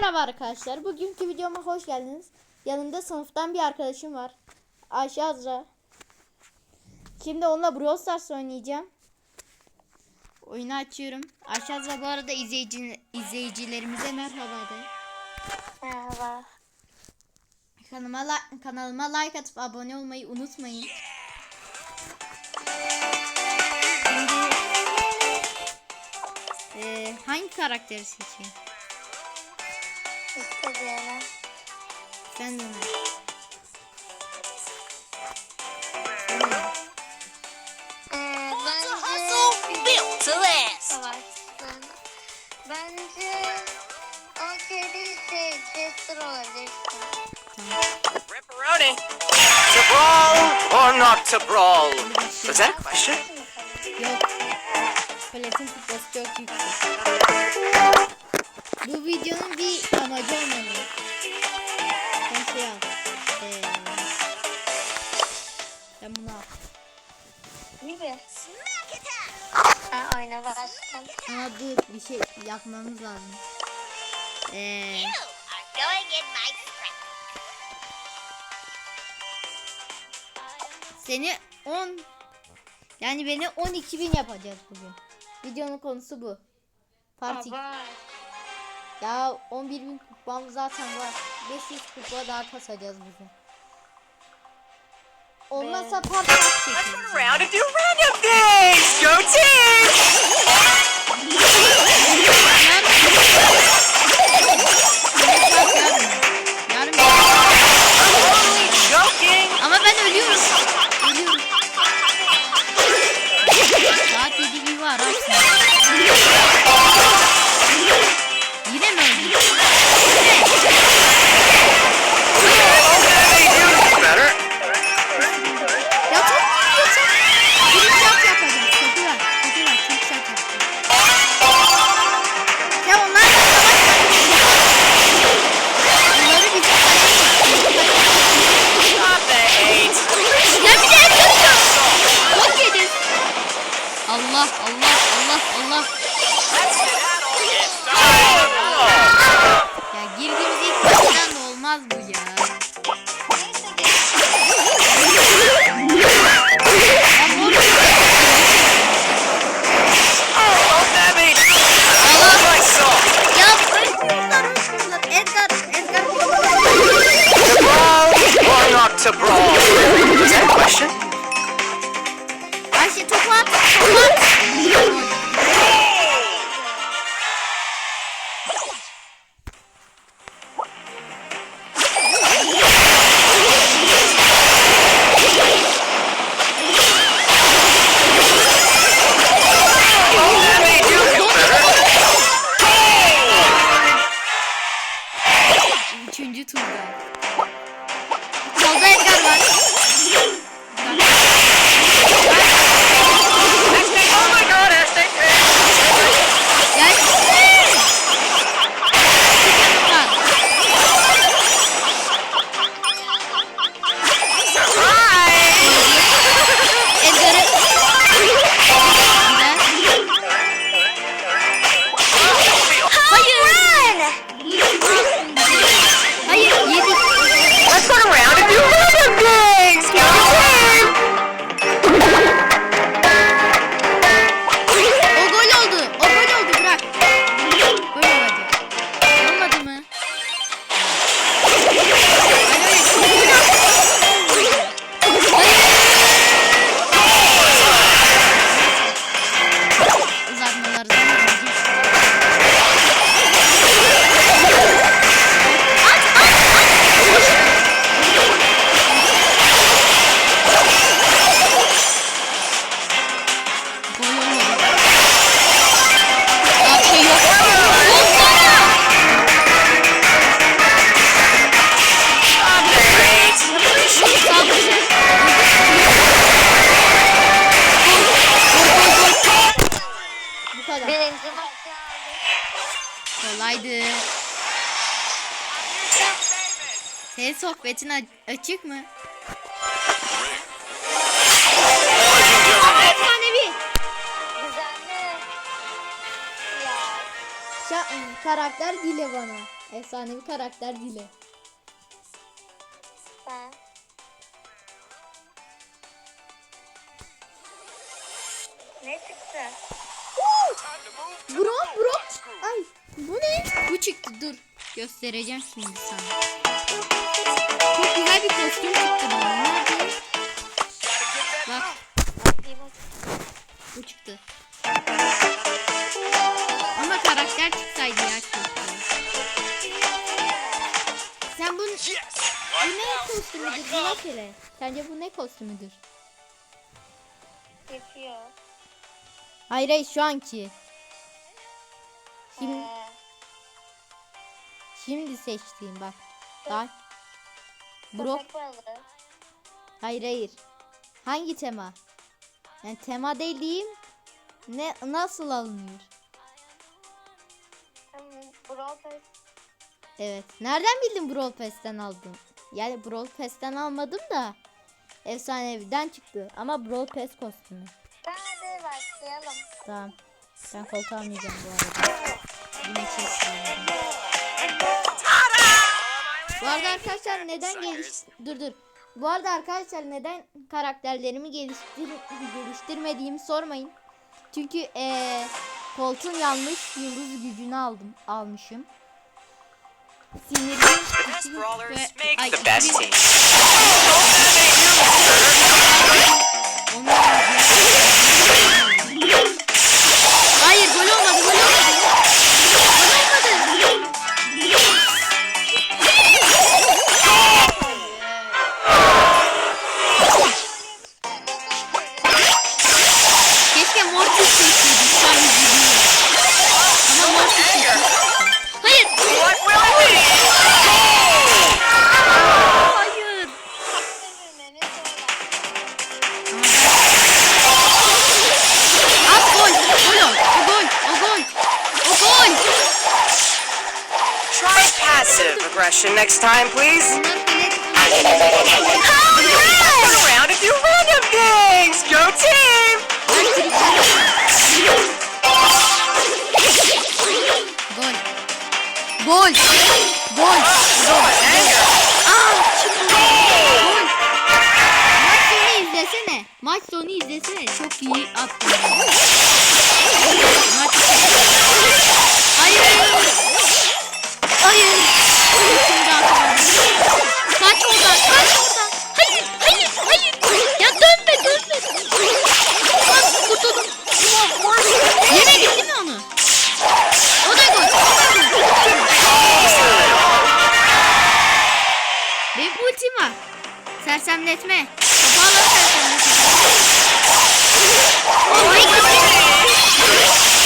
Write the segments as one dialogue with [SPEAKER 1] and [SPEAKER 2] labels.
[SPEAKER 1] merhaba arkadaşlar. Bugünkü videoma hoş geldiniz. Yanımda sınıftan bir arkadaşım var. Ayşe Azra. Şimdi onunla Brawl Stars oynayacağım. Oyunu açıyorum. Ayşe Azra bu arada izleyici, izleyicilerimize merhaba de.
[SPEAKER 2] Merhaba.
[SPEAKER 1] Kanalıma, li- kanalıma like atıp abone olmayı unutmayın. Şimdi eee, hangi karakteri seçeyim?
[SPEAKER 2] İstediğini.
[SPEAKER 1] Sen de Ömer.
[SPEAKER 2] Bence
[SPEAKER 3] built to last.
[SPEAKER 2] savaşsın. Bence o kedi şey Chester olabilir.
[SPEAKER 3] Ripperoni. To brawl or not to brawl? Was that a question?
[SPEAKER 1] Yok. Platin kupası çok yüksek. Bu videonun bir amacı olmalı. Sen şey al. Ee, sen bunu al.
[SPEAKER 2] Gibi. Ha, oyna başlayalım.
[SPEAKER 1] Ama dur bir şey yapmamız lazım. Ee,
[SPEAKER 4] strength.
[SPEAKER 1] seni 10 yani beni 12 bin yapacağız bugün. Videonun konusu bu. Parti. Ya 11 bin kupam zaten var. 500 kupa daha kasacağız bugün. Olmazsa parti çekeceğiz. Olmaz bu ya. Ya
[SPEAKER 3] A-
[SPEAKER 1] açık mı? Efsanevi.
[SPEAKER 2] Güzeldi. Ya.
[SPEAKER 1] Şa- karakter dile bana. Efsanevi karakter dile.
[SPEAKER 2] Ben. Ne çıktı?
[SPEAKER 1] Bro bro. Ay bu ne? Bu çıktı dur. Göstereceğim şimdi sana. Çok güzel bir kostüm çıktı bana. Nerede? Bak bu çıktı. Ama karakter çıksaydı ya keşke. Sen bu,
[SPEAKER 3] Yes!
[SPEAKER 1] bu ne kostümüdür? Bir bak hele. Sence bu ne kostümüdür?
[SPEAKER 2] Yapıyor.
[SPEAKER 1] Hayır hayır şu anki. Şimdi,
[SPEAKER 2] Ee,
[SPEAKER 1] şimdi seçtiğim bak. Daha Bro
[SPEAKER 2] köpek balığı.
[SPEAKER 1] Hayır hayır. Hangi tema? Yani tema dediğim ne nasıl alınıyor?
[SPEAKER 2] Brawl Pass.
[SPEAKER 1] Evet. Nereden bildin Brawl Pass'ten aldın? Yani Brawl Pass'ten almadım da efsaneviden çıktı ama Brawl Pass kostümü.
[SPEAKER 2] Hadi başlayalım.
[SPEAKER 1] Tamam. Ben koltuğa almayacağım bu arada. Yine çekiyorum. Bu arada arkadaşlar neden geliş... Dur dur. Bu arada arkadaşlar neden karakterlerimi geliştir geliştirmediğimi sormayın. Çünkü eee koltuğun yanlış yıldız gücünü aldım almışım.
[SPEAKER 3] Make
[SPEAKER 1] Ay,
[SPEAKER 3] next time, please. Around and do random things. Go team!
[SPEAKER 1] Gol. Gol. Gol. Çıktı. Gol. Maç sonu izlesene. Maç sonu izlesene. Çok iyi attı. Topağla sersemletme. Ay,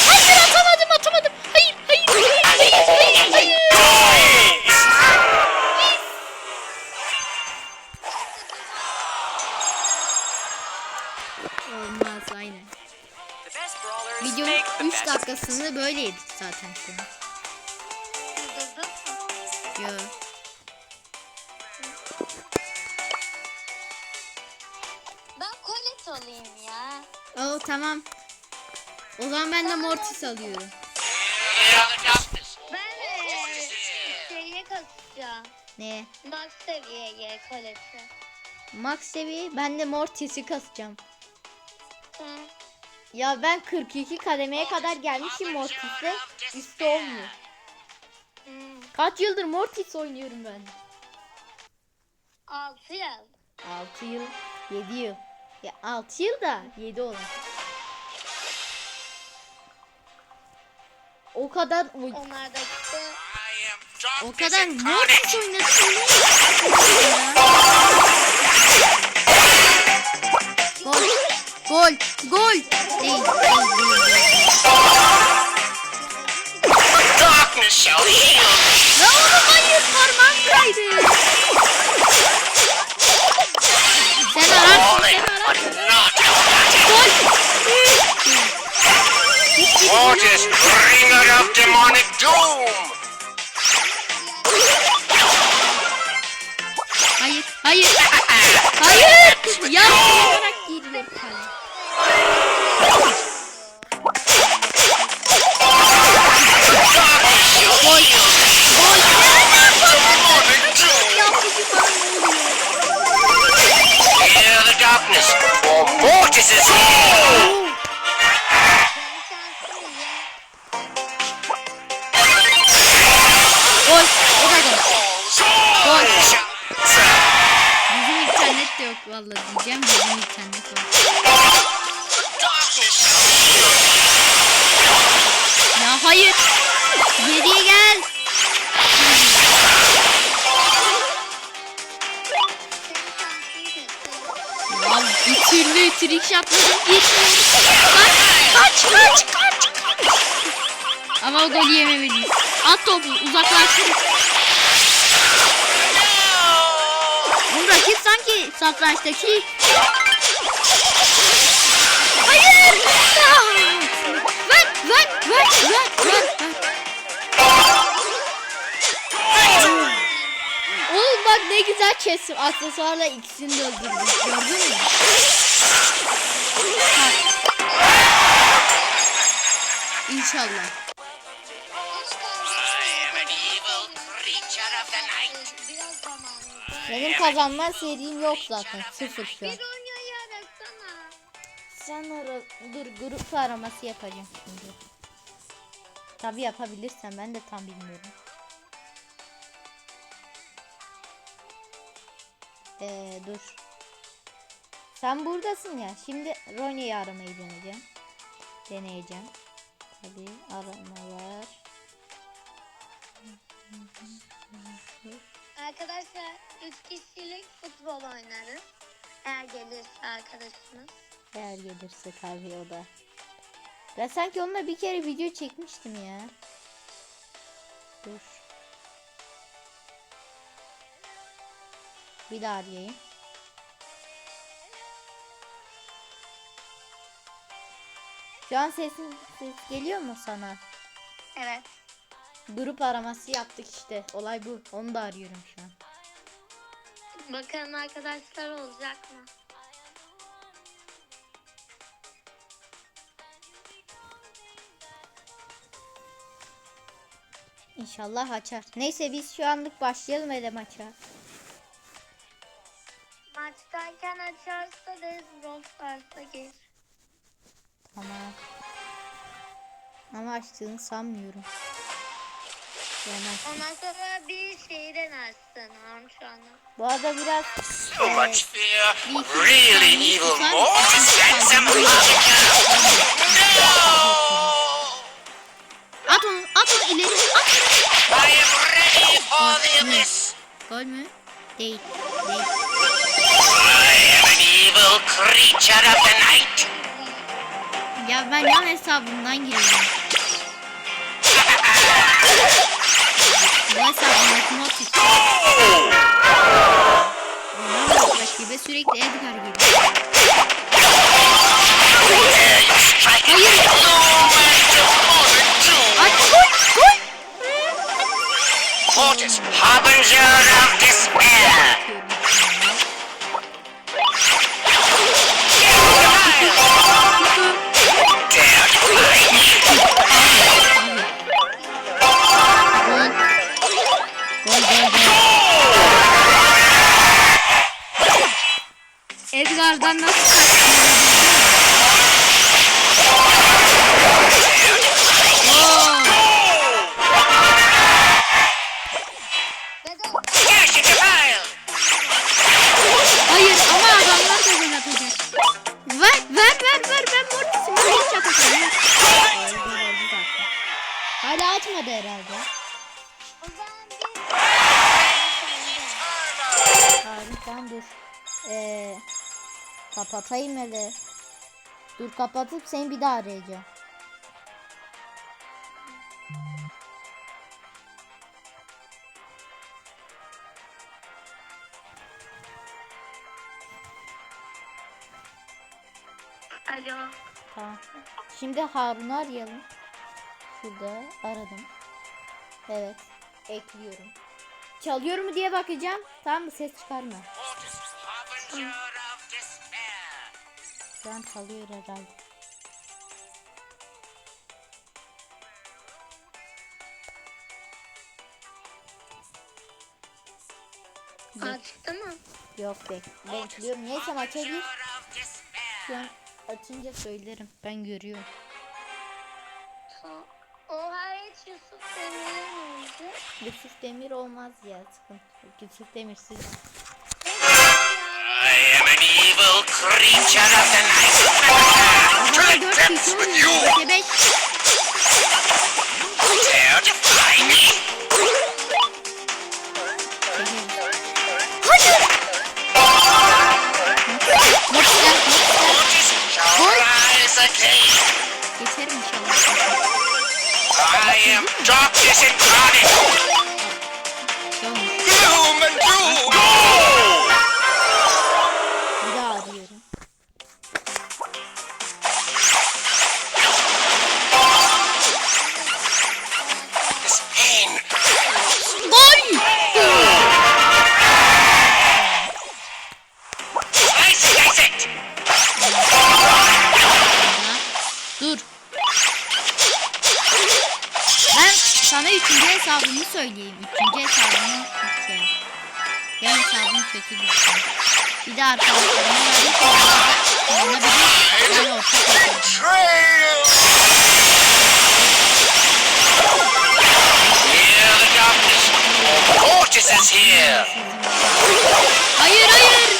[SPEAKER 1] Hayır atamadım atamadım. Hayır hayır hayır hayır hayır. hayır. Olmaz aynen. Videonun
[SPEAKER 3] make the
[SPEAKER 1] 3
[SPEAKER 3] best
[SPEAKER 1] dakikasını böyle yedik zaten şu an.
[SPEAKER 2] Durdurdun
[SPEAKER 1] tamam. O zaman ben de Mortis alıyorum.
[SPEAKER 2] Ben de şeye kasacağım.
[SPEAKER 1] Ne?
[SPEAKER 2] Max seviyeye koleti.
[SPEAKER 1] Max seviye ben de Mortis'i kasacağım.
[SPEAKER 2] Hı.
[SPEAKER 1] Ya ben 42 kademeye kadar gelmişim Mortis'te. Üstü olmuyor.
[SPEAKER 2] Hmm.
[SPEAKER 1] Kaç yıldır Mortis oynuyorum ben?
[SPEAKER 2] 6 yıl.
[SPEAKER 1] 6 yıl, 7 yıl. Ya 6 yıl da 7 olur. O kadar oy-
[SPEAKER 2] Onlar da işte
[SPEAKER 1] o kadar Mortis oynadım. Gol. Gol. Gol. Değil. Değil. Değil.
[SPEAKER 3] Darkness shall heal.
[SPEAKER 1] Ya oğlum hayır parmağım kaydı. Hiçbir gol
[SPEAKER 3] Mortis,
[SPEAKER 1] olmadı.
[SPEAKER 3] bringer of demonic doom.
[SPEAKER 1] Satrançtaki. Hayır. Ver ver ver ver ver. ver. Oğlum bak ne güzel kestim. Aksesuarla ikisini de öldürdüm. Gördün mü? İnşallah. Benim kazanma serim yok zaten. Sıfır şu an. Sen ara, dur grup araması yapacağım şimdi. Tabi yapabilirsem ben de tam bilmiyorum. Ee, dur. Sen buradasın ya. Şimdi Ronya'yı aramayı deneyeceğim. Deneyeceğim. Tabi aramalar.
[SPEAKER 2] Arkadaşlar 3 kişilik futbol oynarız. Eğer gelirse arkadaşımız.
[SPEAKER 1] Eğer gelirse tabi o da. Ben sanki onunla bir kere video çekmiştim ya. Dur. Bir daha arayayım. Şu an sesin ses geliyor mu sana?
[SPEAKER 2] Evet.
[SPEAKER 1] Grup araması yaptık işte. Olay bu. Onu da arıyorum şu an.
[SPEAKER 2] Bakalım arkadaşlar olacak mı?
[SPEAKER 1] İnşallah açar. Neyse biz şu anlık başlayalım hele maça.
[SPEAKER 2] Maçtayken açarsa Rez Brawl Stars'a gir.
[SPEAKER 1] Tamam. Ama açtığını sanmıyorum.
[SPEAKER 2] Ondan sonra bir şeyi denersin Harun şu anda.
[SPEAKER 1] bu arada biraz
[SPEAKER 3] So much fear. Really evil mortis
[SPEAKER 1] mısın?
[SPEAKER 3] and some.
[SPEAKER 1] At onu, at onu ileri, at.
[SPEAKER 3] I am ready for the abyss.
[SPEAKER 1] Gol mü? Değil, değil.
[SPEAKER 3] I am an evil creature of the night.
[SPEAKER 1] Ya ben yan hesabımdan giriyorum. Bu hesabımdaki not işte. Ondan bak rakibe sürekli Edgar geliyor.
[SPEAKER 3] Mortis, harbinger of despair.
[SPEAKER 1] Edgar'dan nasıl! Hayır ama adamlar da gol atacak. Ver ver ver ver ben. Oldu oldu zaten. Hala atmadı herhalde. Sen dur. Ee, kapatayım hele. Dur kapatıp seni bir daha arayacağım.
[SPEAKER 2] Alo.
[SPEAKER 1] Tamam. Şimdi Harun'u arayalım. Şurada aradım. Evet. Ekliyorum. Çalıyor mu diye bakacağım. Tamam mı? Ses çıkarma.
[SPEAKER 3] Despair.
[SPEAKER 1] Şu an çalıyor herhalde.
[SPEAKER 2] Açtı mı?
[SPEAKER 1] Yok bek bekliyorum. Neyse maça gir. An açınca söylerim. Ben görüyorum.
[SPEAKER 2] Oha hiç Yusuf Demir'e mi olacak?
[SPEAKER 1] Yusuf Demir olmaz ya sıkıntı. Yusuf
[SPEAKER 3] am an evil creature of the night.
[SPEAKER 1] O
[SPEAKER 3] To
[SPEAKER 1] zaman
[SPEAKER 3] the
[SPEAKER 1] 4
[SPEAKER 3] depths
[SPEAKER 1] kişi
[SPEAKER 3] with you.
[SPEAKER 1] oluyor. 5
[SPEAKER 3] Dare defy me. Forges shall rise again.
[SPEAKER 1] Geçerim inşallah.
[SPEAKER 3] I am darkness incarnate.
[SPEAKER 1] Söyleyeyim. Üçüncü hesabımı şey. Benim hesabım kötü düştü. Bir de arkadaşlarıma verdim ki ona bir ortak.
[SPEAKER 3] Fortress is here.
[SPEAKER 1] Hayır hayır.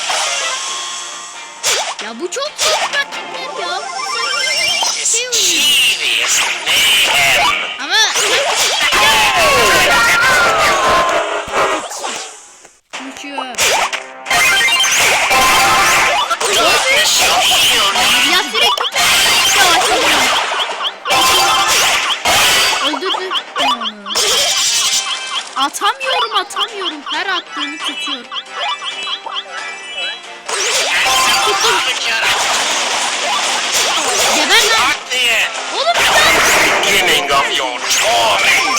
[SPEAKER 1] Ya bu çok zor Atamıyorum atamıyorum. Her attığını tutuyor.
[SPEAKER 3] Harbinger
[SPEAKER 1] Geber lan. Oğlum.
[SPEAKER 3] Beginning of your torment.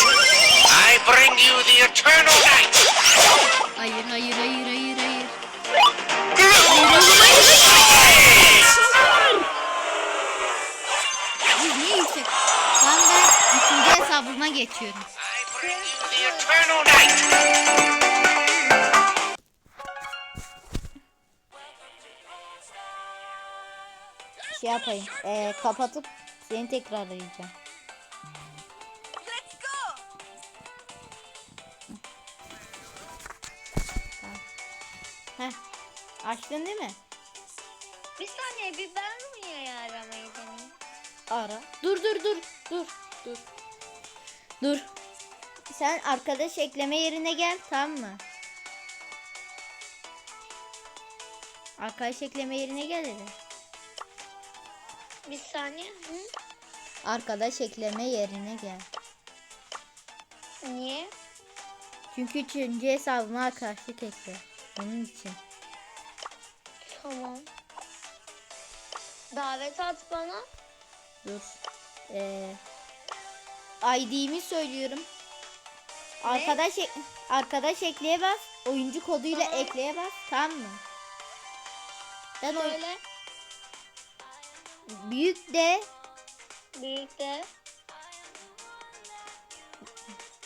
[SPEAKER 3] I bring you the eternal night.
[SPEAKER 1] Hayır hayır hayır hayır hayır. Biz niye yüksek? Ben ben ikinci hesabıma geçiyorum. Şey yapayım. Ee, kapatıp seni tekrar arayacağım. Heh. Açtın değil mi?
[SPEAKER 2] Bir saniye bir ben Ronya'yı aramayı deneyeyim.
[SPEAKER 1] Ara. Dur dur dur. Dur. Dur. Dur. Sen arkadaş ekleme yerine gel tamam mı? Arkadaş ekleme yerine gel dedi.
[SPEAKER 2] Bir saniye. Hı?
[SPEAKER 1] Arkadaş ekleme yerine gel.
[SPEAKER 2] Niye?
[SPEAKER 1] Çünkü üçüncü hesabıma arkadaşlık ekle. Onun için.
[SPEAKER 2] Tamam. Davet at bana.
[SPEAKER 1] Dur. Ee, ID'mi söylüyorum. Arkadaş ek- arkadaş ekleye bas. Oyuncu koduyla
[SPEAKER 2] Tamam.
[SPEAKER 1] ekleye bas. Tamam mı? Ben
[SPEAKER 2] Söyle.
[SPEAKER 1] büyük de
[SPEAKER 2] Büyük de.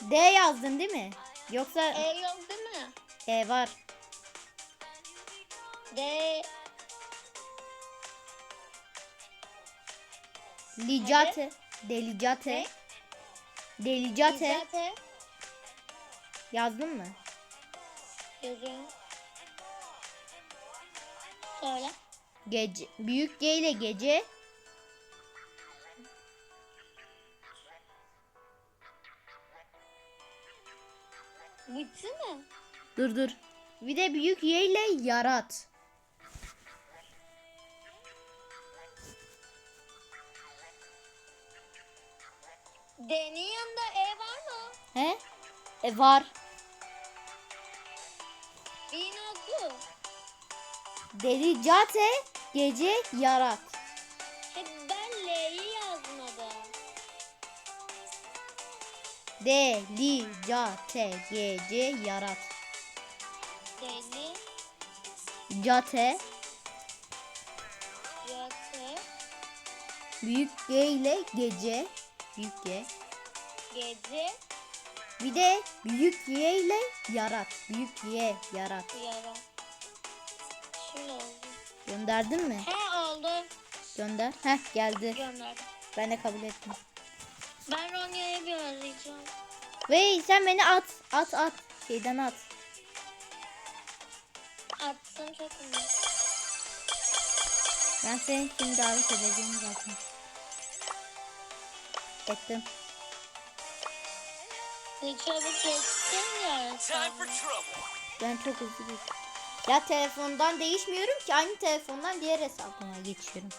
[SPEAKER 1] D yazdın değil mi? Yoksa
[SPEAKER 2] E yok değil mi?
[SPEAKER 1] E var.
[SPEAKER 2] D.
[SPEAKER 1] Licate. Delicate.
[SPEAKER 2] Ne?
[SPEAKER 1] Delicate. Yazdın mı?
[SPEAKER 2] Yazıyorum. Söyle.
[SPEAKER 1] Gece. Büyük G ile gece.
[SPEAKER 2] Bitti mi?
[SPEAKER 1] Dur dur. Bir de büyük Y ile yarat.
[SPEAKER 2] D'nin yanında E var mı?
[SPEAKER 1] He? E var. Delicate gece yarat.
[SPEAKER 2] Hep ben L'yi yazmadım.
[SPEAKER 1] Delicate gece yarat.
[SPEAKER 2] Deli.
[SPEAKER 1] Cate
[SPEAKER 2] Yatı.
[SPEAKER 1] büyük G ile gece. Büyük G.
[SPEAKER 2] Gece.
[SPEAKER 1] Bir de büyük Y ile yarat. Büyük Y yarat.
[SPEAKER 2] Yara. Şimdi oldu.
[SPEAKER 1] Gönderdin mi?
[SPEAKER 2] He oldu.
[SPEAKER 1] Gönder. Heh geldi.
[SPEAKER 2] Gönderdim.
[SPEAKER 1] Ben de kabul ettim.
[SPEAKER 2] Ben Ronya'yı bir arayacağım.
[SPEAKER 1] Ve sen beni at. At at. Şeyden at.
[SPEAKER 2] Attım çok iyi.
[SPEAKER 1] Ben seni şimdi davet edeceğim zaten. Ettim.
[SPEAKER 2] Ne çabuk geçtin ya.
[SPEAKER 1] Ben çok hızlı geçiyorum. Ya telefondan değişmiyorum ki aynı telefondan diğer hesabıma geçiyorum.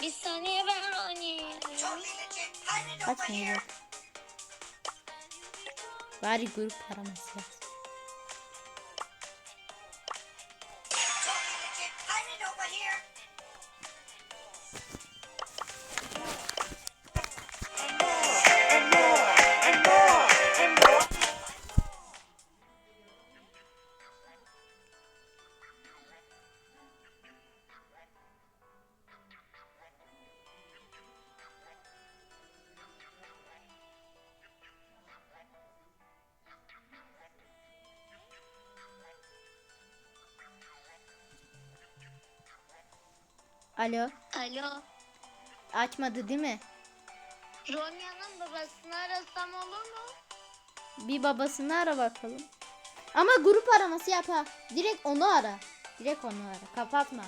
[SPEAKER 2] Bir saniye ben oynayayım.
[SPEAKER 1] Kaç. Bari grup araması yap. Alo.
[SPEAKER 2] Alo.
[SPEAKER 1] Açmadı değil mi?
[SPEAKER 2] Ronya'nın babasını arasam olur mu?
[SPEAKER 1] Bir babasını ara bakalım. Ama grup araması yap ha. Direkt onu ara. Direkt onu ara. Kapatma.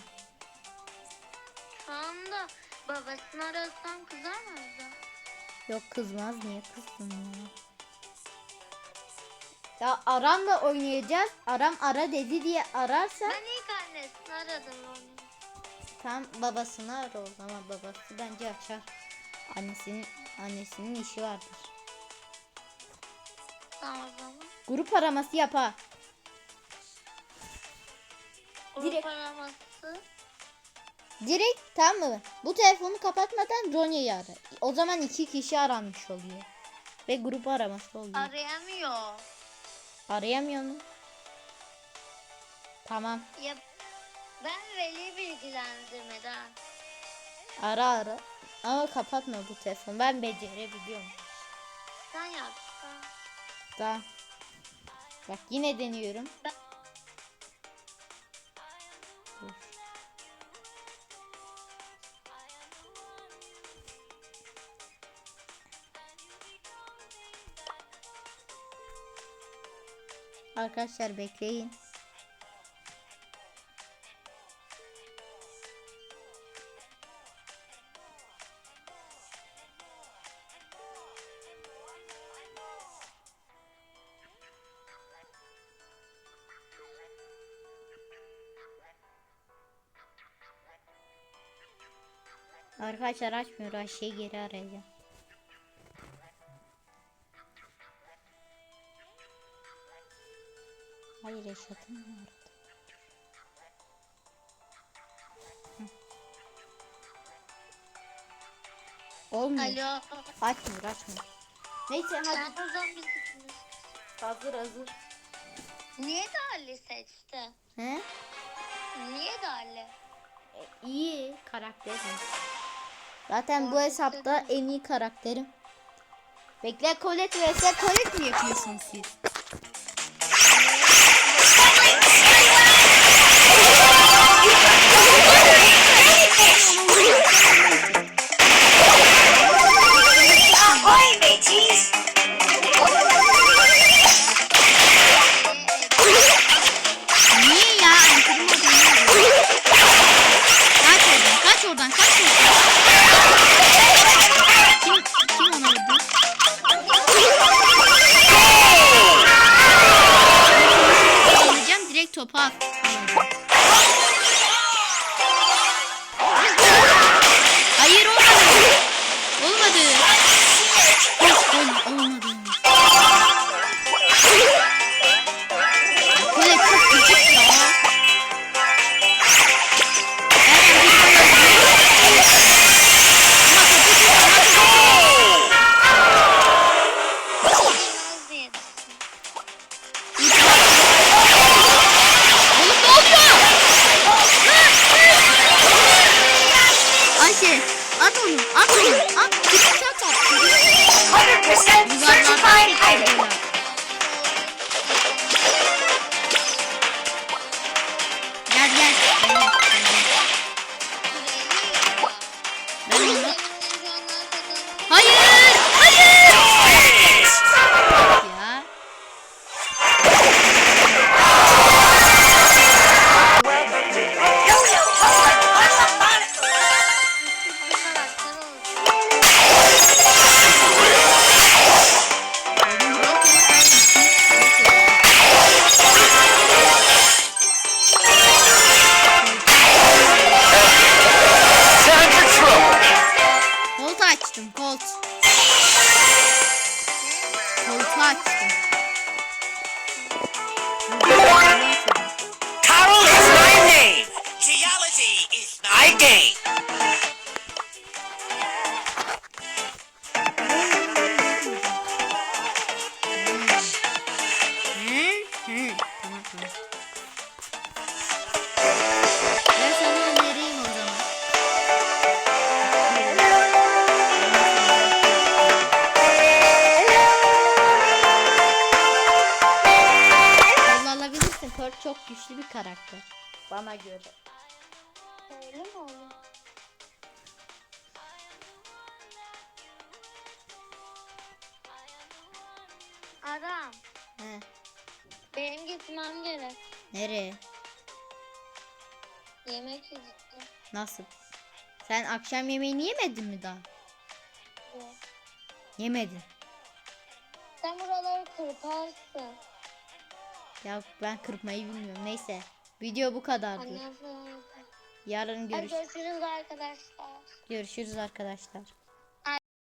[SPEAKER 2] Tamam da babasını arasam kızar mı?
[SPEAKER 1] Yok kızmaz niye kızdın ya? Ya Aram'la oynayacağız. Aram ara dedi diye ararsa
[SPEAKER 2] Ben ilk annesini aradım Ronya.
[SPEAKER 1] Tam babasını ara o zaman babası bence açar. Annesinin annesinin işi vardır.
[SPEAKER 2] Tamam o zaman.
[SPEAKER 1] Grup araması yap ha.
[SPEAKER 2] Grup
[SPEAKER 1] Direkt-
[SPEAKER 2] araması.
[SPEAKER 1] Direkt tamam mı? Bu telefonu kapatmadan Ronya'yı ara. O zaman iki kişi aranmış oluyor. Ve grup araması oluyor.
[SPEAKER 2] Arayamıyor.
[SPEAKER 1] Arayamıyor mu? Tamam.
[SPEAKER 2] Ya ben veli bilgilendirmeden.
[SPEAKER 1] Ara ara. Ama kapatma bu telefonu. Ben becerebiliyorum.
[SPEAKER 2] Sen yapsan.
[SPEAKER 1] Tamam. Bak yine deniyorum. Dur. Arkadaşlar bekleyin. Arkadaşlar açmıyor. Ayşe'yi geri arayacağım. Hayır Eşat'ın mı aradı? Olmuyor.
[SPEAKER 2] Alo.
[SPEAKER 1] Açmıyor açmıyor. Neyse hadi.
[SPEAKER 2] Sen o zaman bizi
[SPEAKER 1] Hazır hazır.
[SPEAKER 2] Niye Dali seçti?
[SPEAKER 1] He?
[SPEAKER 2] Niye Dali?
[SPEAKER 1] E, iyi karakterim. Zaten bu hesapta en iyi karakterim. Bekle Colette vs Colette mi yapıyorsunuz siz? Direkt Ben sana önereyim o zaman. Onu alabilirsin. Kurt çok güçlü bir karakter. Bana göre.
[SPEAKER 2] Öyle mi oluyor? Aram,
[SPEAKER 1] He.
[SPEAKER 2] benim gitmem gerek.
[SPEAKER 1] Nereye?
[SPEAKER 2] Yemek yiyeceğim.
[SPEAKER 1] Nasıl? Sen akşam yemeğini yemedin mi daha?
[SPEAKER 2] Yok.
[SPEAKER 1] Yemedin.
[SPEAKER 2] Sen buraları kırparsın.
[SPEAKER 1] Ya ben kırpmayı bilmiyorum. Neyse. Video bu kadardı.
[SPEAKER 2] Falan.
[SPEAKER 1] Yarın
[SPEAKER 2] Hadi
[SPEAKER 1] görüş
[SPEAKER 2] görüşürüz arkadaşlar.
[SPEAKER 1] görüşürüz arkadaşlar.